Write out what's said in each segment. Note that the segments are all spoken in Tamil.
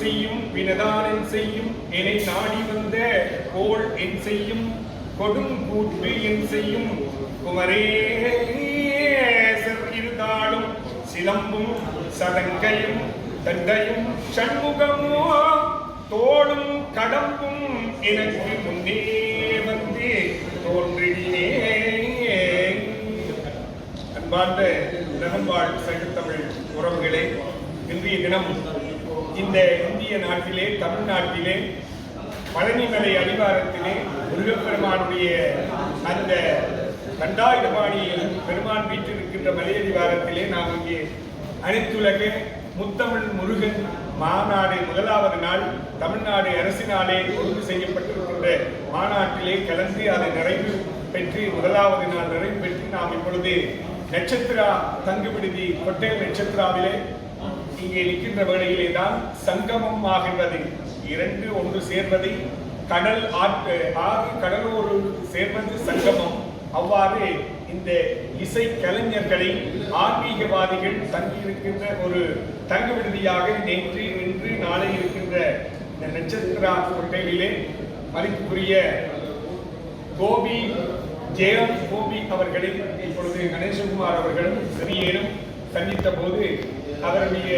செய்யும் வினதான் செய்யும் என்னை நாடி வந்த கோள் என் செய்யும் கொடும் கூட்டு என் செய்யும். குமரேசர் இருந்தாலும் சிலம்பும் சதங்கையும் தண்டையும் சண்முகமோ தோளும் கடம்பும் எனக்கு முன்னே வந்து தோன்றினே அன்பார்ந்த உலகம்பாள் சங்கத்தமிழ் உறவுகளே இன்றைய தினம் இந்த இந்திய நாட்டிலே தமிழ்நாட்டிலே பழனிமலை அடிவாரத்திலே முருகப்பெருமானுடைய அந்த கண்டாயுதபாணி பெருமான் வீட்டிருக்கின்ற மலையடிவாரத்திலே நாம் இங்கே அனைத்துலக முத்தமிழ் முருகன் மாநாடு முதலாவது நாள் தமிழ்நாடு அரசினாலே ஒழுங்கு செய்யப்பட்டிருக்கின்ற மாநாட்டிலே கலந்து அதை நிறைவு பெற்று முதலாவது நாள் நிறைவு பெற்று நாம் இப்பொழுது நட்சத்திரா தங்கு விடுதி கொட்டை நட்சத்திராவிலே இங்கே நிற்கின்ற வேளையிலே தான் சங்கமம் ஆகின்றது. இரண்டு ஒன்று சேர்வதை கடல் ஆற்று ஆறு கடலோடு சேர்வது சங்கமம். அவ்வாறு இந்த இசை கலைஞர்களை ஆன்மீகவாதிகள் தங்கியிருக்கின்ற ஒரு தங்கு விடுதியாக நேற்று இன்று நாளை இருக்கின்ற இந்த நட்சத்திரா ஹோட்டலிலே மதிப்புக்குரிய கோபி ஜெயம் கோபி அவர்களை இப்பொழுது கணேசகுமார் அவர்களும் சிறியேனும் சந்தித்த போது அவருடைய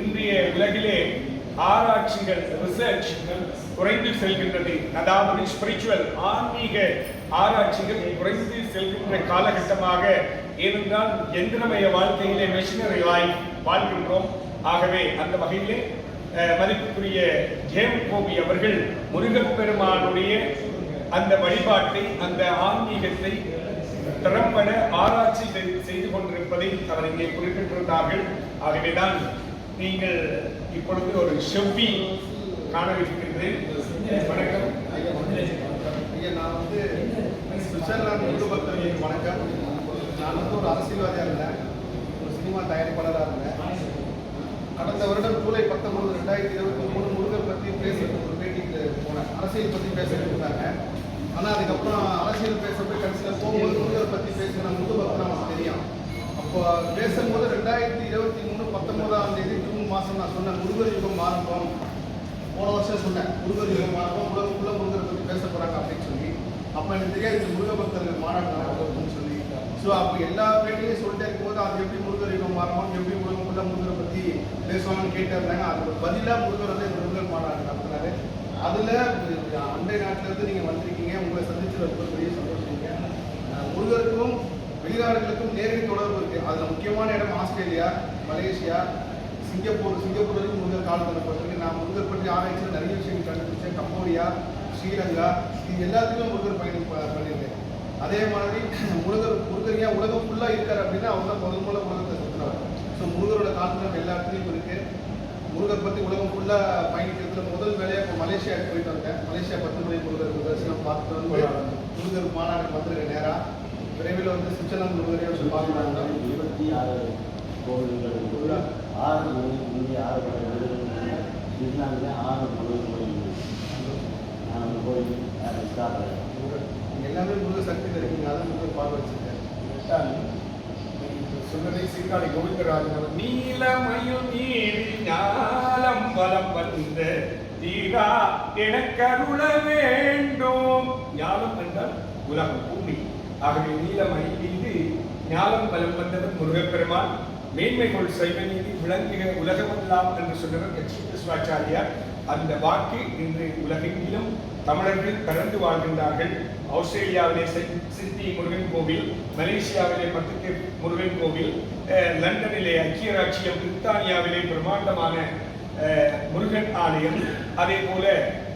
இன்றைய உலகிலே ஆராய்ச்சிகள் ரிசர்ச் குறைந்து செல்கின்றது. அதாவது ஸ்பிரிச்சுவல் ஆன்மீக ஆராய்ச்சிகள் குறைந்து செல்கின்ற காலகட்டமாக ஏனென்றால் எந்திரமய வாழ்க்கையிலே மெஷினரி வாய் வாழ்கின்றோம். ஆகவே அந்த வகையிலே மதிப்புக்குரிய ஜெயம் கோபி அவர்கள் முருகப்பெருமானுடைய அந்த வழிபாட்டை அந்த ஆன்மீகத்தை திறம்பட ஆராய்ச்சி செய்து- செய்து கொண்டிருப்பதை அவர் இங்கே குறிப்பிட்டிருந்தார்கள். ஆகவேதான் நீங்கள் இப்பொழுது ஒரு செவ்வி காணவிருக்கின்றேன் வணக்கம். ஐயா நான் வந்து சுவிட்சர்லாந்து முழு வணக்கம். நான் வந்து ஒரு அரசியல்வாதியாக இருந்தேன். ஒரு சினிமா தயாரிப்பாளராக இருந்தேன். கடந்த வருடம் ஜூலை பத்தொன்பது ரெண்டாயிரத்தி இருபத்தி மூணு முருகன் பற்றி பேசுறதுக்கு ஒரு பேட்டிக்கு போனேன். அரசியல் பற்றி பேசுறதுக்கு இருந்தாங்க ஆனால் அதுக்கப்புறம் அரசியல் பேசுறது கடைசியில் போகும்போது முருகரை பற்றி பேசுகிற முது பக்தர் நமக்கு தெரியும். அப்போ பேசும்போது ரெண்டாயிரத்தி இருபத்தி மூணு பத்தொன்பதாம் தேதி ஜூன் மாதம் நான் சொன்னேன் முருகர் யுகம் ஆரம்பம் போன வருஷம் சொன்னேன் முருகர் யுகம் ஆரம்பம் உலகக்குள்ள முருகரை பற்றி பேச போகிறாங்க அப்படின்னு சொல்லி. அப்போ எனக்கு தெரியாது இது முருக பக்தர்கள் மாநாடு நடக்குதுன்னு சொல்லி. ஸோ அப்போ எல்லா பேட்டையும் சொல்லிட்டே இருக்கும்போது அது எப்படி முருகர் யுகம் ஆரம்பம் எப்படி உலகக்குள்ள முருகரை பற்றி பேசுவாங்கன்னு கேட்டே இருந்தாங்க அது பதிலாக முருகர் வந்து இந்த முருகர் மாநாடு நடத்துனாரு அதில் அண்டை நாட்டிலேருந்து நீங்கள் வந்திருக்கீங்க. உங்களை சந்திச்சது ரொம்ப பெரிய சந்தோஷம் முருகருக்கும் வெளிநாடுகளுக்கும் நேரடி தொடர்பு இருக்கு. அதுல முக்கியமான இடம் ஆஸ்திரேலியா மலேசியா சிங்கப்பூர். சிங்கப்பூர் வரைக்கும் முருகர் காலத்தனப்பட்டிருக்கு நான் முருகர் பற்றி ஆராய்ச்சியில் நிறைய விஷயங்கள் கண்டுபிடிச்சேன். கம்போடியா ஸ்ரீலங்கா இது எல்லாத்துக்கும் முருகர் பயணம் பண்ணியிருக்கேன். அதே மாதிரி முருகர் முருகர் ஏன் உலகம் ஃபுல்லாக இருக்கார் அப்படின்னா அவங்க தான் முதல் முதல்ல உலகத்தை சுற்றுறாரு ஸோ முருகரோட காலத்தில் எல்லா இடத்துலையும் இருக்கு. முருகர் பற்றி உலகம் ஃபுல்லாக பயணிக்கிறதுல முதல் வேலையாக இப்போ மலேசியாவுக்கு போயிட்டு வந்தேன். மலேசியா பத்துமலை முருகர் தரிசனம் பார்த்துட்டு வந்து முருகர் மாநாடு வந்திருக்கேன் நேராக விரைவில் வந்து சுவிட்சர்லாந்து முருகரையும் வச்சு பார்க்கலாங்க இருபத்தி ஆறு கோவில்கள் ஆறு மணி இந்திய ஆறு இஸ்லாமிய ஆறு முருகன் கோயில் கோயில் ஸ்டார்ட் எல்லாமே முருகர் சக்தி இருக்கீங்க. அதை முருகர் பார்க்க வச்சிருக்கேன். சுந்தரி சீர்காழி கோவிந்தராஜன். அவர் நீலமயில் நீர் ஞானம் பலம் வந்த தீரா எனக்கருள வேண்டும். ஞானம் என்றால் உலகம் பூமி. ஆகவே நீலமயில் மீது ஞானம் பலம் வந்தவர் முருகப்பெருமான். மேன்மைகள் சைவ நீதி விளங்குக உலகமெல்லாம் என்று சொன்னவர் லட்சுமி சுவாச்சாரியார் அந்த வாக்கு இன்று உலகெங்கிலும் தமிழர்கள் கலந்து வாழ்கின்றார்கள். ஆஸ்திரேலியாவிலே சென்- சிட்னி முருகன் கோவில் மலேசியாவிலே பத்துக்கு முருகன் கோவில் லண்டனிலே ஐக்கிய ராச்சியம் பிரித்தானியாவிலே பிரம்மாண்டமான முருகன் ஆலயம் அதே போல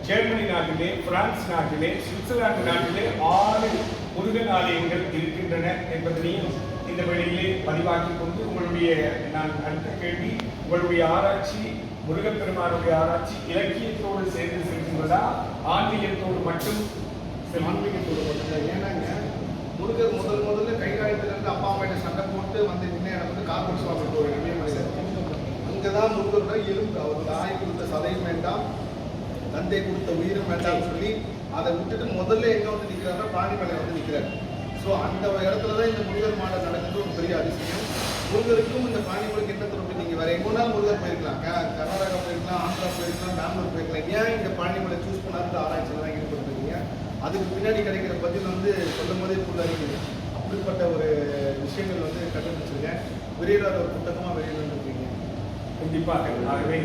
ஜெர்மனி நாட்டிலே பிரான்ஸ் நாட்டிலே சுவிட்சர்லாந்து நாட்டிலே ஆறு முருகன் ஆலயங்கள் இருக்கின்றன என்பதனையும் இந்த வழியிலே பதிவாக்கிக் கொண்டு உங்களுடைய நான் அடுத்த கேள்வி உங்களுடைய ஆராய்ச்சி முருகப்பெருமானுடைய ஆராய்ச்சி இலக்கியத்தோடு சேர்ந்து செல்கின்றதா ஆன்மீகத்தோடு மட்டும் செல்கின்றதா? ஆன்மீகத்தோட மட்டும் ஏன்னாங்க முருகர் முதல் முதல்ல கைகாலத்திலிருந்து அப்பா அம்மா கிட்ட சண்டை போட்டு வந்து நின்று இடம் வந்து கார்பன் சுவாமி கோவில் அங்கே அங்கதான் முருகரோட எலும்பு அவர் தாய் கொடுத்த சதையும் வேண்டாம் தந்தை கொடுத்த உயிரும் வேண்டாம்னு சொல்லி அதை விட்டுட்டு முதல்ல எங்க வந்து நிக்கிறாருன்னா பாணிமலை வந்து நிற்கிறார் ஸோ அந்த இடத்துல தான் இந்த முருகர் மாடம் நடக்குது ஒரு பெரிய அதிசயம். முருகருக்கும் இந்த பாணிமலைக்கு என்ன தொடர்பு நீங்கள் வேறு வேற எங்க முருகர் போயிருக்கலாம். கர்நாடகா போயிருக்கலாம் ஆந்திரா போயிருக்கலாம் பெங்களூர் போயிருக்கலாம். ஏன் இந்த பாணிமலை சூஸ் பண்ணாத ஆராய்ச்சியில் தான் ஈடுபட்டுருக்கீங்க? அதுக்கு பின்னாடி கிடைக்கிற பதில் வந்து சொல்லும் போதே புள்ளறிவு அப்படிப்பட்ட ஒரு விஷயங்கள் வந்து கண்டுபிடிச்சிருக்கேன். விரைவில் ஒரு புத்தகமாக வெளியில் வந்துருக்கீங்க. கண்டிப்பாக ஆகவே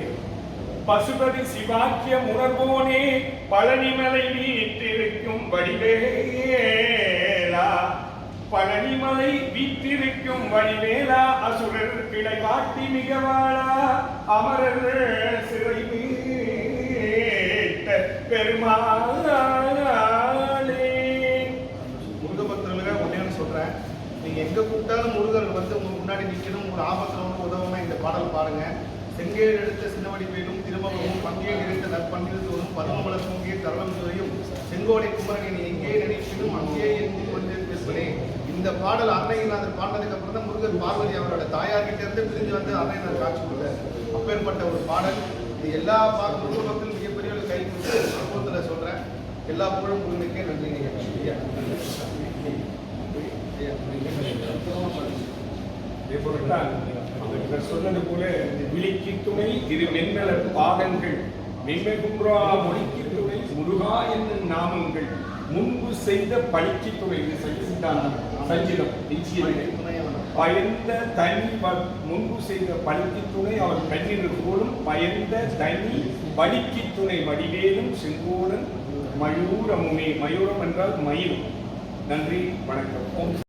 பசுபதி சிவாக்கிய உணர்வோனே பழனிமலை வீற்றிருக்கும் வடிவேலா. பழனிமலை வீற்றிருக்கும் வடிவேலா அசுரர் கிளை வாட்டி மிகவாளா. அமரர் சிறை மீட்ட பெருமாளே. முருக பக்தர்களுக்காக ஒன்றே சொல்றேன். எங்கே கூப்பிட்டாலும் முருகர் வந்து முன்னாடி நிக்கணும் ஒரு ஆபத்தில் வந்து உதவணும் இந்த பாடல் பாருங்க செங்கையில் எடுத்த சின்னவடி வேலும் திருமகமும் பங்கே எடுத்த நற்பண்ணில் தோறும் பரமமலர் பொங்கிய தருணம் துறையும் செங்கோடை குமரனின் எங்கே நினைப்பினும் அங்கே என்று கொண்டு பேசுவனே இந்த பாடல் அன்னையநாதர் பாடினதுக்கு அப்புறம் தான் முருகர் பார்வதி அவரோட தாயார்கிட்ட இருந்து பிரிஞ்சு வந்து அன்னையநாதர் காட்சி கொடுத்தார். அப்பேற்பட்ட ஒரு பாடல். இது எல்லா பா- மக்கள் மிகப்பெரிய ஒரு கை கொடுத்து அனுபவத்தில் சொல்கிறேன் எல்லா புகழும் முருகனுக்கே நன்றி நன்றி இதேபோலத்தான் இவர் சொன்னது போல விழிக்கு துணை திரு மென்மலர் பாதங்கள். மென்மைகுன்றா மொழிக்கு துணை முருகா என்னும் நாமங்கள். முன்பு செய்த பழிக்கு துணை. இது சைவ சித்தாந்தம். சஞ்சிதம் நிச்சயம் பயந்த தனி ப- முன்பு செய்த பலிக்கு துணை அவர் கண்ணினர் போலும் பயந்த தனி பலிக்கு துணை. வடிவேலும் செங்கோடன் மயூரமுமே. மயூரம் என்றால் மயில் நன்றி வணக்கம்.